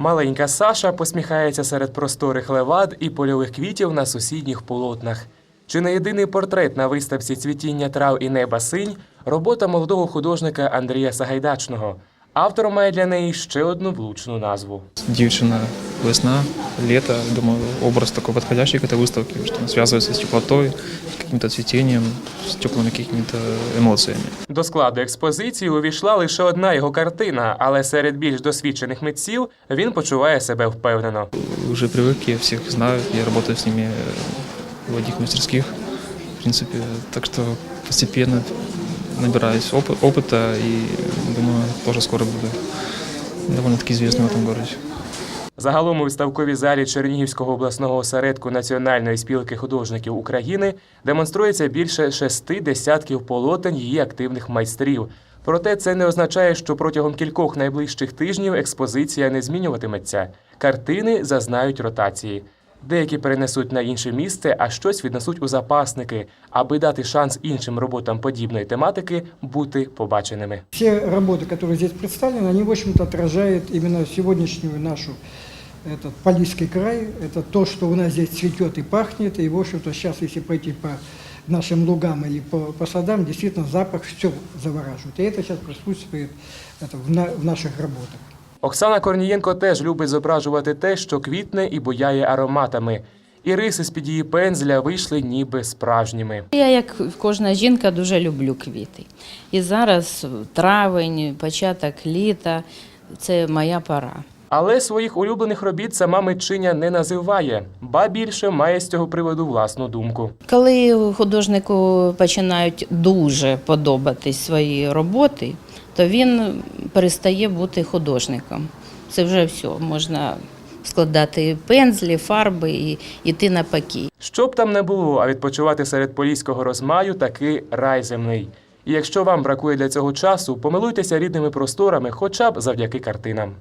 Маленька Саша посміхається серед просторих левад і польових квітів на сусідніх полотнах. Чи не єдиний портрет на виставці цвітіння трав і неба синь робота молодого художника Андрія Сагайдачного. Автор має для неї ще одну влучну назву. Дівчина, весна, лето. Думаю, образ такой подходящий к этой выставке, что он связывается с теплотой, с каким-то цветением, с теплыми какими-то эмоциями. До складу експозиції увійшла лише одна його картина, але серед більш досвідчених митців він почуває себе впевнено. Уже привык, я всех знаю, я работаю с ними в одних мастерских, в принципе, так что постепенно набираюсь опы- опыта и думаю, тоже скоро буду довольно-таки известным в этом городе. Загалом у виставковій залі Чернігівського обласного осередку Національної спілки художників України демонструється більше шести десятків полотен її активних майстрів. Проте це не означає, що протягом кількох найближчих тижнів експозиція не змінюватиметься. Картини зазнають ротації. Деякі перенесуть на інше місце, а щось віднесуть у запасники, аби дати шанс іншим роботам подібної тематики бути побаченими. Все работы, которые здесь представлены, они, в общем-то, отражают именно сегодняшнюю нашу этот Полиский край. Это то, что у нас здесь цветет и пахнет. И, в общем-то, сейчас, если пойти по нашим лугам или по, по садам, действительно запах все завораживает. И это сейчас присутствует это, в, на- в наших работах. Оксана Корнієнко теж любить зображувати те, що квітне і буяє ароматами. І риси з-під її пензля вийшли ніби справжніми. Я, як кожна жінка, дуже люблю квіти. І зараз травень, початок літа це моя пора. Але своїх улюблених робіт сама митчиня не називає, ба більше має з цього приводу власну думку. Коли художнику починають дуже подобатись свої роботи, то він перестає бути художником. Це вже все. Можна складати пензлі, фарби і йти на паки. Що б там не було, а відпочивати серед поліського розмаю таки рай земний. І якщо вам бракує для цього часу, помилуйтеся рідними просторами, хоча б завдяки картинам.